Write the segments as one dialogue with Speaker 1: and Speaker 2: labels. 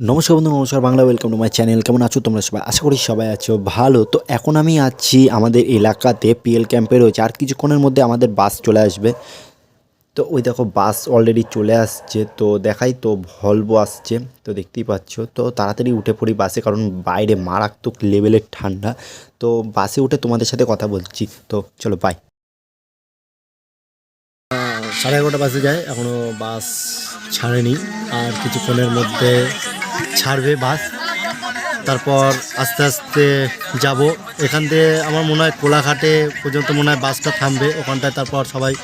Speaker 1: নমস্কার বন্ধু, নমস্কার Bangla welcome to my channel কেমন আছো তোমরা সবাই? আশা করি সবাই আছো ভালো। তো এখন আমি আছি আমাদের এলাকাতে পিএল ক্যাম্পে রয়েছে। আর কিছুক্ষণের মধ্যে আমাদের বাস চলে আসবে। তো ওই দেখো বাস অলরেডি চলে আসছে। তো দেখাই, তো ভলভো আসছে। তো দেখতেই পাচ্ছ। তো তাড়াতাড়ি উঠে পড়ি বাসে কারণ বাইরে মারাত্মক লেভেলের ঠান্ডা। তো বাসে উঠে তোমাদের সাথে কথা বলছি। তো চলো বাই সাড়ে এগারোটা বাসে যায়। এখনও বাস ছাড়েনি। আর কিছুক্ষণের মধ্যে ছাড়বে বাস। তারপর আস্তে আস্তে যাব। এখান থেকে আমার মনে হয় কোলাঘাটে পর্যন্ত মনে হয় বাসটা থামবে। ওখানটায় তারপর সবাই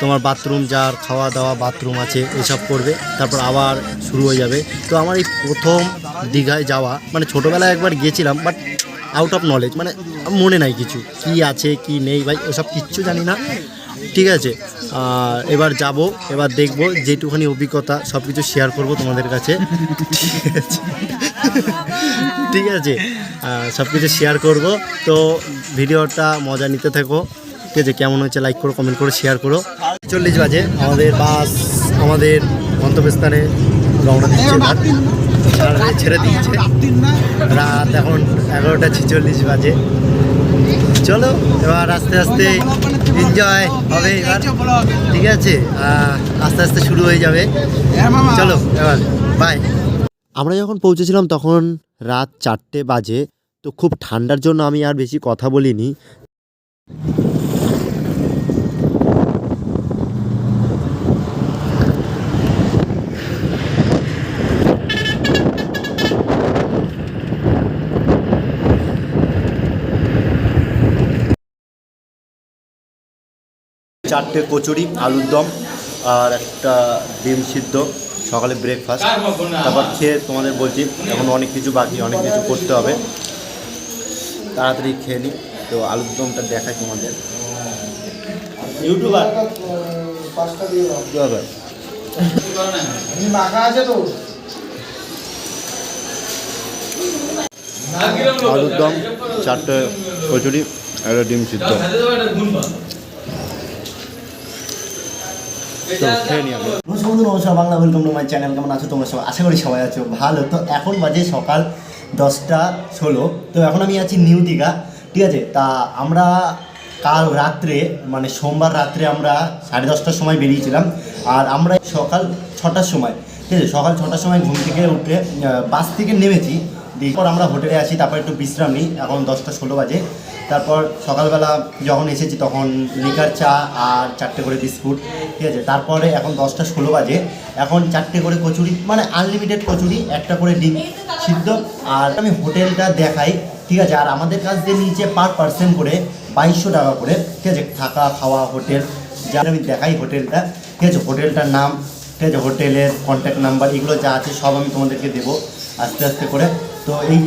Speaker 1: তোমার বাথরুম, যার খাওয়া দাওয়া, বাথরুম আছে, এসব করবে। তারপর আবার শুরু হয়ে যাবে। তো আমার এই প্রথম দীঘায় যাওয়া মানে ছোটোবেলায় একবার গিয়েছিলাম বাট আউট অফ নলেজ মানে মনে নাই কিছু। কি আছে, কি নেই, ভাই ওসব কিচ্ছু জানি না। ঠিক আছে এবার যাব, এবার দেখব যেটুখানি অভিজ্ঞতা সব কিছু শেয়ার করব তোমাদের কাছে। ঠিক আছে ঠিক আছে সব কিছু শেয়ার করব। তো ভিডিওটা মজা নিতে থাকো। ঠিক আছে, কেমন হয়েছে লাইক করো কমেন্ট করো শেয়ার করো। চল্লিশ বাজে, আমাদের বাস, আমাদের গন্তব্যস্থানে রওনা দিচ্ছে ছেড়ে দিয়েছে। রাত এখন এগারোটা ছেচল্লিশ বাজে। চলো এবার আস্তে আস্তে এনজয় হবে এবার। ঠিক আছে? আহ, আস্তে আস্তে শুরু হয়ে যাবে। চলো এবার বাই আমরা যখন পৌঁছেছিলাম তখন রাত চারটে বাজে তো খুব ঠান্ডার জন্য আমি আর বেশি কথা বলিনি। চারটে কচুরি আলুর দম আর একটা ডিম সিদ্ধ সকালে ব্রেকফাস্ট তারপর খেয়ে তোমাদের বলছি এখন অনেক কিছু বাকি অনেক কিছু করতে হবে। তাড়াতাড়ি খেয়ে নিই তো আলুর দমটা দেখাই তোমাদের। ইউটিউবার? আলুর দম চারটে কচুরি একটা ডিম সিদ্ধ। Bangla welcome to my channel কেমন আছো তোমরা সবাই আশা করি সবাই আছো ভালো। তো এখন বাজে সকাল দশটা ষোলো। তো এখন আমি আছি নিউ দীঘা, ঠিক আছে? তা আমরা কাল রাত্রে মানে সোমবার রাত্রে আমরা সাড়ে দশটার সময় বেরিয়েছিলাম। আর আমরা সকাল ছটার সময়, ঠিক আছে? সকাল ছটার সময় ঘুম থেকে উঠে বাস থেকে নেমেছি। এরপর আমরা হোটেলে আছি, তারপর একটু বিশ্রাম নিই। এখন দশটা ষোলো বাজে। তারপর সকালবেলা যখন এসেছি তখন লিকার চা আর চারটে করে বিস্কুট, ঠিক আছে? তারপরে এখন দশটা ষোলো বাজে। এখন চারটে করে কচুরি মানে আনলিমিটেড কচুরি, একটা করে ডিম সিদ্ধ। আর আমি হোটেলটা দেখাই, ঠিক আছে? আর আমাদের কাছ দিয়ে নিচে পার পার্সেন্ট করে বাইশশো টাকা করে, ঠিক আছে? থাকা, খাওয়া, হোটেল, যা আমি দেখাই হোটেলটা, ঠিক আছে? হোটেলটার নাম, ঠিক আছে? হোটেলের কন্ট্যাক্ট নাম্বার এগুলো যা আছে সব আমি তোমাদেরকে দেবো আস্তে আস্তে করে। তো এই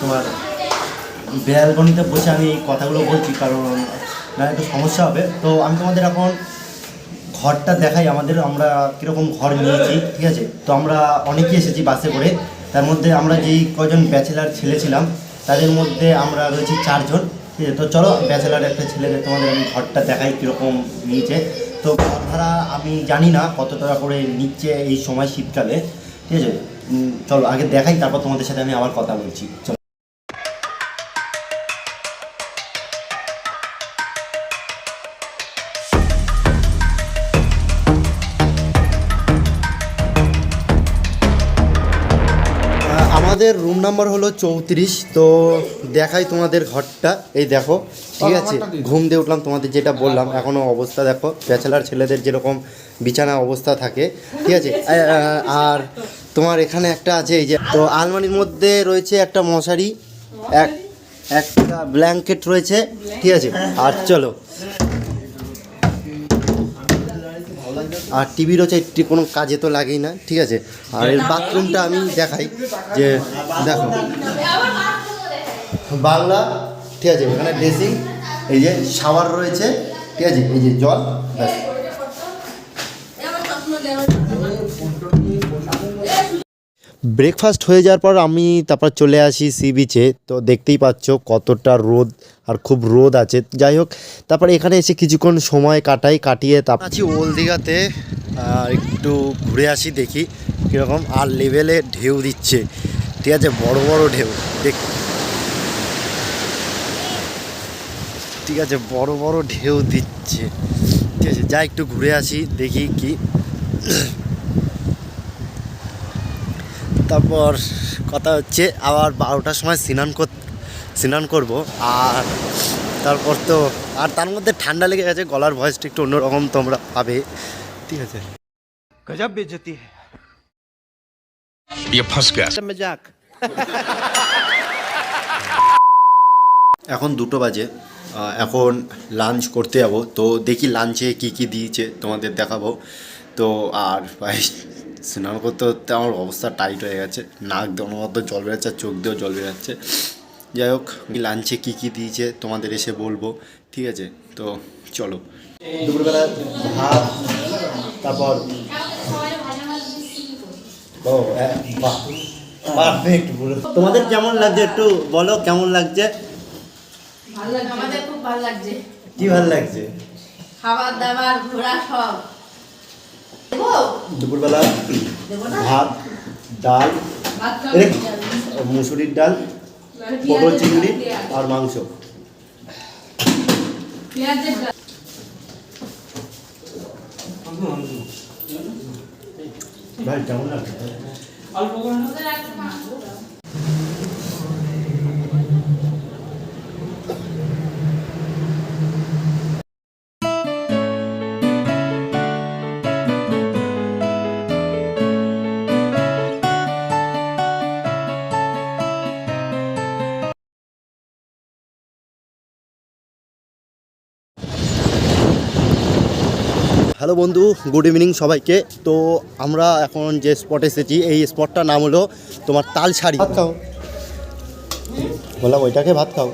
Speaker 1: তোমার বেলকনিতে বসে আমি এই কথাগুলো বলছি কারণ না একটু সমস্যা হবে। তো আমি তোমাদের এখন ঘরটা দেখাই আমাদের, আমরা কীরকম ঘর নিয়েছি, ঠিক আছে? তো আমরা অনেকেই এসেছি বাসে করে। তার মধ্যে আমরা যেই কজন ব্যাচেলার ছেলে ছিলাম, তাদের মধ্যে আমরা রয়েছি চারজন, ঠিক আছে? তো চলো, ব্যাচেলার একটা ছেলেকে তোমাদের আমি ঘরটা দেখাই কীরকম নিয়েছে। তো ঘর ভাড়া আমি জানি না কত টাকা করে নিচ্ছে এই সময় শীতকালে, ঠিক আছে? চলো, আগে দেখাই, তারপর তোমাদের সাথে আমি আবার কথা বলছি। চলো। আমাদের রুম নাম্বার হলো চৌত্রিশ তো দেখাই তোমাদের ঘরটা। এই দেখো ঠিক আছে? ঘুম দিয়ে উঠলাম তোমাদের যেটা বললাম এখনও অবস্থা দেখো ব্যাচেলার ছেলেদের যেরকম বিছানা অবস্থা থাকে ঠিক আছে? আর তোমার এখানে একটা আছে এই যে তো আলমারির মধ্যে রয়েছে একটা মশারি এক একটা ব্ল্যাঙ্কেট রয়েছে ঠিক আছে? আর চলো। আর টিভি রয়েছে কোনো কাজে তো লাগেই না, ঠিক আছে? আর এর বাথরুমটা আমি দেখাই, যে দেখো। বাংলা ঠিক আছে এখানে ড্রেসিং এই যে শাওয়ার রয়েছে, ঠিক আছে, এই যে জল, ব্যাস। ব্রেকফাস্ট হয়ে যাওয়ার পর আমি তারপর চলে আসি সি বিচে তো দেখতেই পাচ্ছ কতটা রোদ আর খুব রোদ আছে। যাই হোক, তারপরে এখানে এসে কিছুক্ষণ সময় কাটাই, কাটিয়ে তারপর আছি ওল দীঘাতে একটু ঘুরে আসি দেখি কীরকম। আর লেভেলে ঢেউ দিচ্ছে। ঠিক আছে, বড় বড় ঢেউ। দেখ ঠিক আছে, বড় বড় ঢেউ দিচ্ছে। ঠিক আছে যা একটু ঘুরে আসি, দেখি কি তারপর কথা হচ্ছে আবার বারোটার সময় স্নান কর স্নান করব। আর তারপর তো আর তার মধ্যে ঠান্ডা লেগে গেছে গলার ভয়েসটা একটু অন্যরকম তোমরা পাবে। ঠিক আছে।
Speaker 2: গজব বেজতি
Speaker 3: যাক
Speaker 1: এখন দুটো বাজে এখন লাঞ্চ করতে যাব। তো দেখি লাঞ্চে কি কি দিয়েছে তোমাদের দেখাবো। তো আর স্নান করতে করতে আমার অবস্থা টাইট হয়ে গেছে। নাক দেওয়ার মতো জল বেরোচ্ছে আর চোখ দিয়েও জল বেরোচ্ছে। যাই হোক লাঞ্চে কী কী দিয়েছে তোমাদের এসে বলব ঠিক আছে? তো চলো। দুপুরবেলা ভাত তারপর ও বাহ পারফেক্ট তোমাদের কেমন লাগছে একটু বলো কেমন লাগছে?
Speaker 4: ভালো লাগছে। আমাদের খুব ভালো লাগছে
Speaker 1: কি ভালো লাগছে?
Speaker 4: খাবার দাবার ঘোরা সব।
Speaker 1: দুপুরবেলা ভাত ডাল মুসুরির ডাল
Speaker 4: মানে
Speaker 1: পটল চিংড়ি আর মাংস। ভাই কেমন লাগছে? হ্যালো বন্ধু গুড ইভিনিং সবাইকে। তো আমরা এখন যে স্পটে এসেছি এই স্পটটার নাম হলো তোমার তালছাড়ি ভাত খাও। বললাম ওইটাকে ভাত খাও।